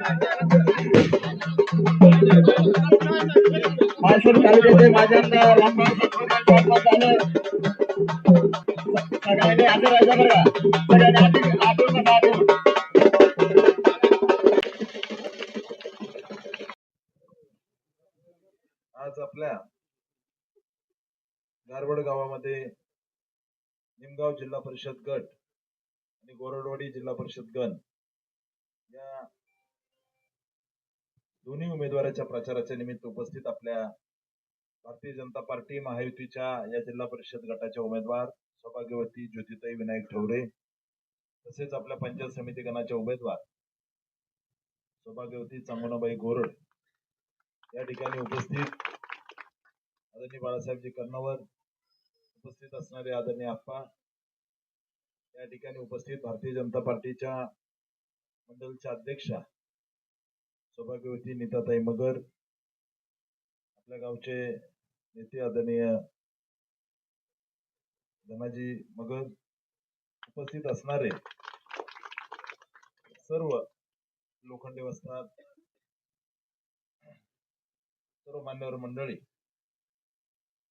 आज आपल्या गारवड गावामध्ये निमगाव जिल्हा परिषद गट आणि गोरडवाडी जिल्हा परिषद गण या दोन्ही उमेदवाराच्या प्रचाराच्या निमित्त उपस्थित आपल्या भारतीय जनता पार्टी महायुतीच्या या जिल्हा परिषद गटाच्या उमेदवार सौभाग्यवती ज्योतिताई विनायक ठवरे तसेच आपल्या पंचायत समिती गणाच्या उमेदवार सौभाग्यवती चांगोनाबाई गोरड या ठिकाणी उपस्थित आदरणीय बाळासाहेबजी कर्णवर उपस्थित असणारे आदरणीय आप्पा या ठिकाणी उपस्थित भारतीय जनता पार्टीच्या मंडलच्या अध्यक्षा सौभाग्यवती नीताताई मगर आपल्या गावचे नेते आदरणीय धनाजी मगर उपस्थित असणारे सर्व लोखंडे वस्तात सर्व मान्यवर मंडळी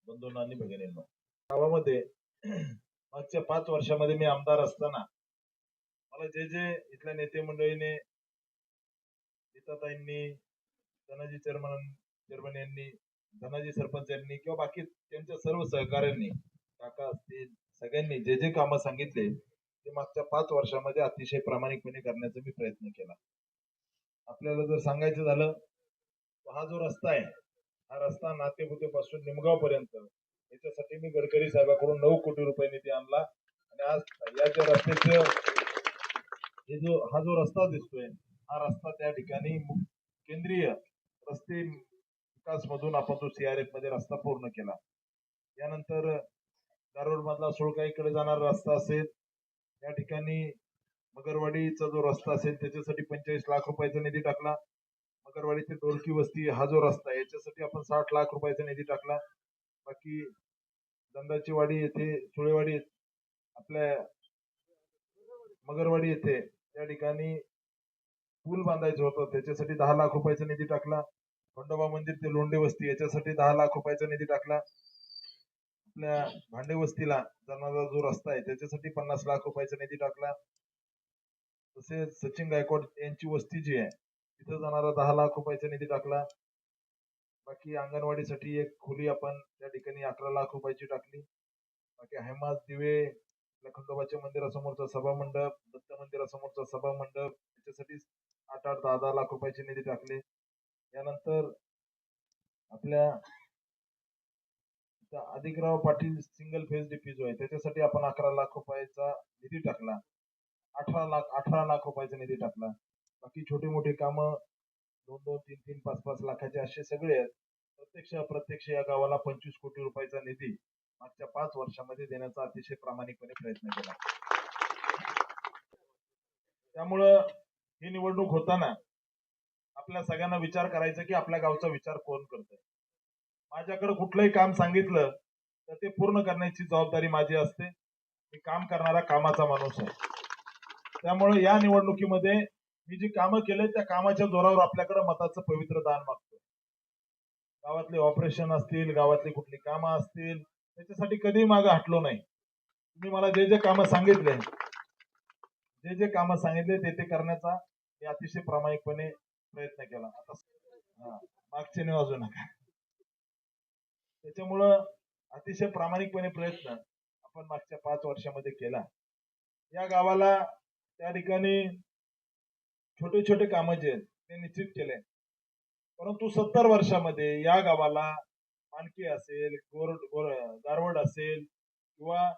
बंधू आणि भगिनींनो गावामध्ये मागच्या पाच वर्षामध्ये मी आमदार असताना मला जे जे इथल्या नेते मंडळीने गीताताईंनी धनाजी चेअरमन चेअरमन यांनी धनाजी सरपंच यांनी किंवा बाकी त्यांच्या सर्व सहकाऱ्यांनी काका असतील सगळ्यांनी जे जे कामं सांगितले ते मागच्या पाच वर्षामध्ये अतिशय प्रामाणिकपणे करण्याचा मी प्रयत्न केला. आपल्याला जर सांगायचं झालं हा जो रस्ता आहे हा रस्ता नातेपुते पासून निमगाव पर्यंत याच्यासाठी मी गडकरी साहेबाकडून नऊ कोटी रुपये निधी आणला. आणि आज या ज्या रस्त्याचं हे जो हा जो रस्ता दिसतोय हा रस्ता त्या ठिकाणी केंद्रीय रस्ते विकास मधून आपण तो सीआरएफमध्ये रस्ता पूर्ण केला. यानंतर दारोड मधला सुळकाईकडे जाणारा रस्ता असेल या ठिकाणी मगरवाडीचा जो रस्ता असेल त्याच्यासाठी पंचेचाळीस लाख रुपयाचा निधी टाकला. मगरवाडी ते डोलकी वस्ती हा जो रस्ता आहे याच्यासाठी आपण साठ लाख रुपयाचा निधी टाकला. बाकी दंडाची वाडी येथे सुळेवाडी आपल्या मगरवाडी येथे त्या ठिकाणी पूल बांधायचं होतं. त्याच्यासाठी दहा लाख रुपयाचा निधी टाकला. खंडोबा मंदिर ते लोंढे वस्ती याच्यासाठी दहा लाख रुपयाचा निधी टाकला. आपल्या भांडे वस्तीला जाणारा जो रस्ता आहे त्याच्यासाठी पन्नास लाख रुपयाचा निधी टाकला. तसेच सचिन गायकवाड यांची वस्ती जी आहे तिथं जाणारा दहा लाख रुपयाचा निधी टाकला. बाकी अंगणवाडीसाठी एक खोली आपण त्या ठिकाणी अकरा लाख रुपयाची टाकली. बाकी हेमाज दिवे लखंडोबाच्या खंडोबाच्या मंदिरासमोरचा सभा मंडप दत्त मंदिरासमोरचा सभा मंडप त्याच्यासाठी आठ आठ दहा दहा लाख रुपयाचे निधी टाकले. यानंतर आपल्या Adhikrao Patil single phase DP जो आहे त्याच्यासाठी आपण अकरा लाख रुपयाचा निधी टाकला. अठरा लाख अठरा लाख रुपयाचा निधी टाकला. बाकी छोटी मोठी कामं दोन दोन तीन तीन पाच पाच लाखाचे असे सगळे आहेत. प्रत्यक्ष अप्रत्यक्ष या गावाला पंचवीस कोटी रुपयाचा निधी मागच्या पाच वर्षामध्ये देण्याचा अतिशय प्रामाणिकपणे प्रयत्न केला. त्यामुळं ही निवडणूक होताना आपल्या सगळ्यांना विचार करायचा की आपल्या गावचा विचार कोण करतोय? माझ्याकडे कुठलंही काम सांगितलं तर ते पूर्ण करण्याची जबाबदारी माझी असते. मी काम करणारा कामाचा माणूस आहे. त्यामुळे या निवडणुकीमध्ये मी जी कामं केले त्या कामाच्या जोरावर आपल्याकडे मताचं पवित्र दान मागतो गावातले ऑपरेशन असतील गावातली कुठली कामं असतील त्याच्यासाठी कधीही मागं हटलो नाही. तुम्ही मला जे जे कामं सांगितले जे जे कामं सांगितले ते ते करण्याचा मी अतिशय प्रामाणिकपणे प्रयत्न केला. आता मागचे नाही वाजू नका. त्याच्यामुळं अतिशय प्रामाणिकपणे प्रयत्न आपण मागच्या पाच वर्षामध्ये केला. या गावाला त्या ठिकाणी छोटे छोटे कामं जे आहेत ते निश्चित केले. परंतु सत्तर वर्षामध्ये या गावाला मानकी असेल गोर गोर गारवड असेल किंवा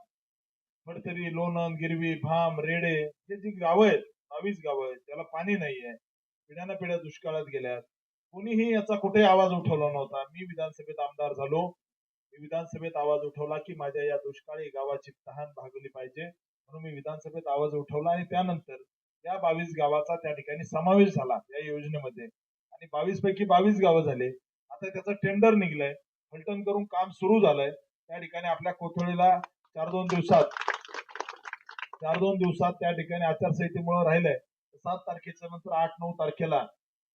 फडतरी लोणंद गिरवी भाम रेडे हे जी गावं आहेत बावीस गावं आहेत त्याला पाणी नाहीये. पिढ्याना पिढ्या दुष्काळात गेल्यात. कोणीही याचा कुठे आवाज उठवला नव्हता. मी विधानसभेत आमदार झालो. मी विधानसभेत आवाज उठवला की माझ्या या दुष्काळी गावाची तहान भागली पाहिजे. म्हणून मी विधानसभेत आवाज उठवला आणि त्यानंतर या बावीस गावाचा त्या ठिकाणी समावेश झाला या योजनेमध्ये. आणि बावीस पैकी बावीस गावं झाले. आता त्याचं टेंडर निघलंय. फलटण करून काम सुरू झालंय. त्या ठिकाणी आपल्या कोथळीला चार दोन दिवसात चार दोन दिवसात त्या ठिकाणी आचारसंहितेमुळे राहिलंय. सात तारखेच्या नंतर आठ नऊ तारखेला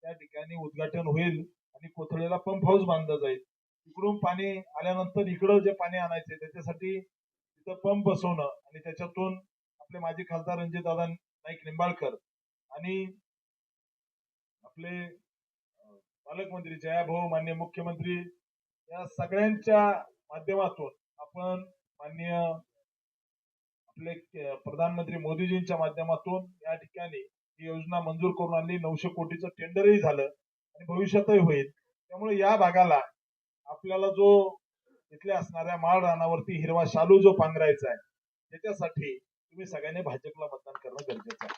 त्या ठिकाणी उद्घाटन होईल आणि कोथळेला पंप हाऊस बांधला जाईल. इकडून पाणी आल्यानंतर इकडं जे पाणी आणायचे त्याच्यासाठी तिथं पंप बसवणं आणि त्याच्यातून आपले माजी खासदार रणजितदादा नाईक निंबाळकर आणि आपले पालकमंत्री जयाभाऊ मान्य मुख्यमंत्री या सगळ्यांच्या माध्यमातून आपण माननीय आपले प्रधानमंत्री मोदीजींच्या माध्यमातून या ठिकाणी ही योजना मंजूर करून आणली. नऊशे कोटीचं टेंडरही झालं आणि भविष्यातही होईल. त्यामुळे या भागाला आपल्याला जो इथल्या असणाऱ्या माळ रानावरती हिरवा शालू जो पांघरायचा आहे त्याच्यासाठी तुम्ही सगळ्यांनी भाजपला मतदान करणं गरजेचं आहे.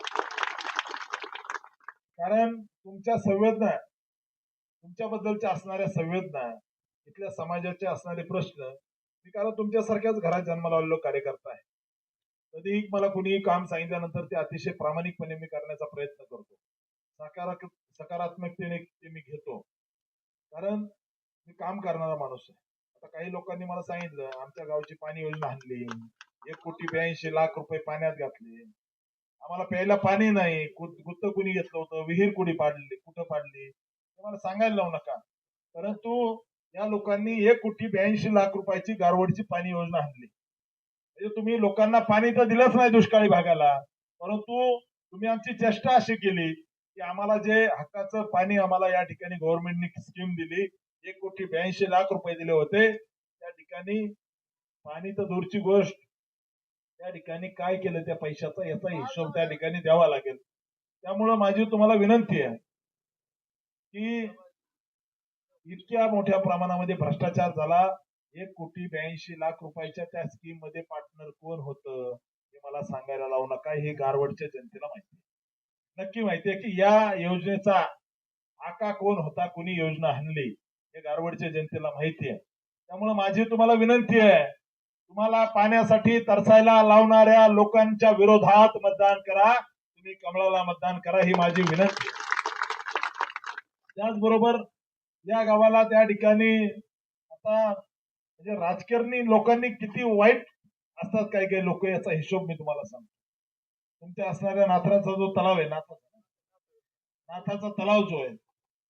कारण तुमच्या संवेदना तुमच्याबद्दलच्या असणाऱ्या संवेदना इथल्या समाजाचे असणारे प्रश्न मी कारण तुमच्यासारख्याच घरात जन्माला आलेलो कार्यकर्ता आहे कधीही मला कुणीही काम सांगितल्यानंतर ते अतिशय प्रामाणिकपणे मी करण्याचा प्रयत्न करतो. सकारात्मक सकारात्मकतेने ते मी घेतो. कारण मी काम करणारा माणूस आहे. आता काही लोकांनी मला सांगितलं आमच्या गावची पाणी योजना आणली एक कोटी ब्याऐंशी लाख रुपये पाण्यात घातले. आम्हाला प्यायला पाणी नाही गुत्त कुणी घेतलं होतं विहीर कुणी पाडली कुठं पाडली? ते मला सांगायला लावू नका. परंतु या लोकांनी एक कोटी ब्याऐंशी लाख रुपयाची गारवडची पाणी योजना आणली. म्हणजे तुम्ही लोकांना पाणी तर दिलंच नाही दुष्काळी भागाला परंतु तुम्ही आमची चेष्टा अशी केली की आम्हाला जे हक्काचं पाणी आम्हाला या ठिकाणी गव्हर्नमेंटने स्कीम दिली एक कोटी ब्याऐंशी लाख रुपये दिले होते. त्या ठिकाणी पाणी तर दूरची गोष्ट. त्या ठिकाणी काय केलं त्या पैशाचा याचा हिशोब त्या ठिकाणी द्यावा लागेल. त्यामुळं माझी तुम्हाला विनंती आहे की इतक्या मोठ्या प्रमाणामध्ये भ्रष्टाचार झाला एक कोटी ब्याऐंशी लाख रुपयाच्या त्या स्कीममध्ये पार्टनर कोण होतं हे मला सांगायला लावू नका. हे गारवडच्या जनतेला माहिती आहे. नक्की माहिती आहे की या योजनेचा आका कोण होता कुणी योजना आणली हे गारवडच्या जनतेला माहिती आहे. त्यामुळे माझी तुम्हाला विनंती आहे तुम्हाला पाण्यासाठी तरसायला लावणाऱ्या लोकांच्या विरोधात मतदान करा तुम्ही कमळाला मतदान करा ही माझी विनंती त्याचबरोबर या गावाला त्या ठिकाणी आता म्हणजे राजकारणी लोकांनी किती वाईट असतात काही काही लोक याचा हिशोब मी तुम्हाला सांगतो. तुमच्या असणाऱ्या नाथराचा जो तलाव आहे नाथाचा. नाथाचा तलाव जो आहे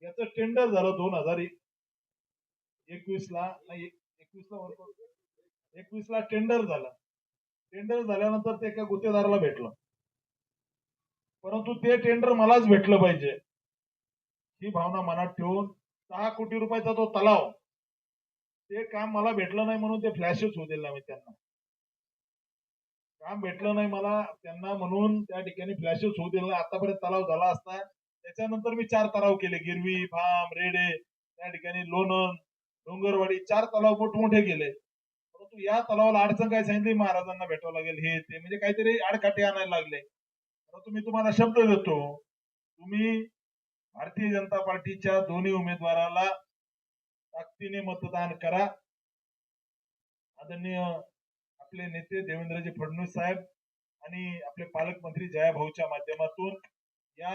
याचं टेंडर झालं दोन हजार एकवीस ला नाही एकवीस ला एकवीस ला टेंडर झालं. टेंडर झाल्यानंतर ते एका गुत्तेदाराला भेटलं. परंतु ते टेंडर मलाच भेटलं पाहिजे. ही भावना मनात ठेवून सहा कोटी रुपयाचा तो तलाव ते काम मला भेटलं नाही म्हणून ते फ्लॅशच होऊ दिलं मी त्यांना. काम भेटलं नाही मला त्यांना म्हणून त्या ठिकाणी फ्लॅशच होऊ दिलं नाही. आतापर्यंत तलाव झाला असता त्याच्यानंतर मी चार तलाव केले. गिरवी भाम रेडे त्या ठिकाणी लोणंद डोंगरवाडी चार तलाव मोठमोठे केले. परंतु या तलावाला अडचण काय सांगितली? महाराजांना भेटावं लागेल. हे ते म्हणजे काहीतरी आडकाठी आणायला लागले. परंतु मी तुम्हाला शब्द देतो. तुम्ही भारतीय जनता पार्टीच्या दोन्ही उमेदवाराला ताकदीने मतदान करा. आदरणीय आपले नेते देवेंद्रजी फडणवीस साहेब आणि आपले पालकमंत्री जयाभाऊच्या माध्यमातून या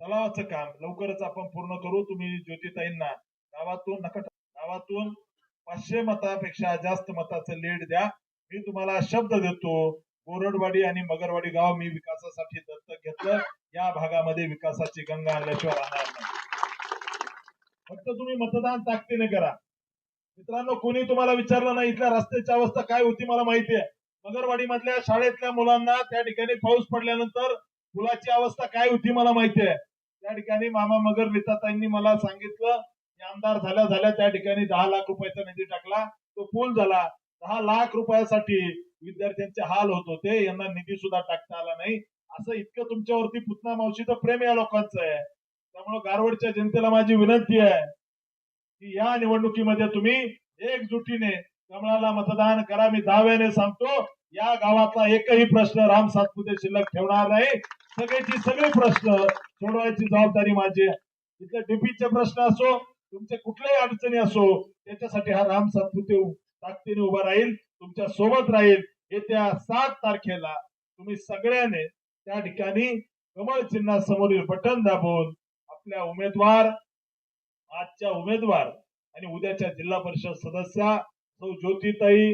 तलावाचं काम लवकरच आपण पूर्ण करू. तुम्ही ज्योतिताईंना गावातून नकट गावातून पाचशे मतापेक्षा जास्त मताचं लीड द्या. मी तुम्हाला शब्द देतो बोरडवाडी आणि मगरवाडी गाव मी विकासासाठी दत्तक घेतलं. या भागामध्ये विकासाची गंगा आणल्याशिवाय राहणार नाही. फक्त तुम्ही मतदान ताकदीने करा. मित्रांनो कोणी तुम्हाला विचारलं नाही इथल्या रस्त्याची अवस्था काय होती मला माहिती आहे मगरवाडी मधल्या शाळेतल्या मुलांना त्या ठिकाणी पाऊस पडल्यानंतर मुलाची अवस्था काय होती मला माहिती आहे त्या ठिकाणी मामा मगर नेताताईंनी मला सांगितलं की आमदार झाल्या झाल्या त्या ठिकाणी दहा लाख रुपयाचा निधी टाकला. तो पूल झाला. दहा लाख रुपयासाठी विद्यार्थ्यांचे हाल होत होते. यांना निधी सुद्धा टाकता आला नाही. असं इतकं तुमच्यावरती पुतना मावशीचं प्रेम या लोकांचं आहे. त्यामुळे गारवडच्या जनतेला माझी विनंती आहे की या निवडणुकीमध्ये तुम्ही एकजुटीने कमळाला मतदान करा. मी दाव्याने सांगतो या गावातला एकही प्रश्न राम सातपुते शिल्लक ठेवणार नाही. सगळ्याची सगळे प्रश्न सोडवायची जबाबदारी माझी आहे. इथले डीपीचे प्रश्न असो तुमचे कुठल्याही अडचणी असो त्याच्यासाठी हा राम सातपुते ताकदीने उभा राहील तुमच्यासोबत राहील. येत्या सात तारखेला तुम्ही सगळ्याने त्या ठिकाणी कमळ चिन्हासमोरील बटन दाबून आपल्या उमेदवार आजच्या उमेदवार आणि उद्याच्या जिल्हा परिषद सदस्या सौ ज्योतिताई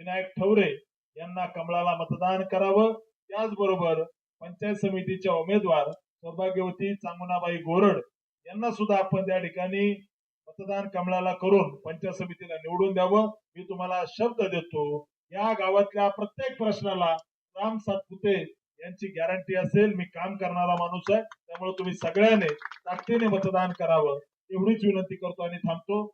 विनायक ठवरे यांना कमळाला मतदान करावं. त्याचबरोबर पंचायत समितीच्या उमेदवार सौभाग्यवती चांगुनाबाई गोरड यांना सुद्धा आपण त्या ठिकाणी मतदान कमळाला करून पंचायत समितीला निवडून द्यावं. मी तुम्हाला शब्द देतो या गावातल्या प्रत्येक प्रश्नाला राम सातपुते यांची गॅरंटी असेल मी काम करणारा माणूस आहे त्यामुळे तुम्ही सगळ्यांनी ताकदीने मतदान करावं एवढीच विनंती करतो आणि थांबतो.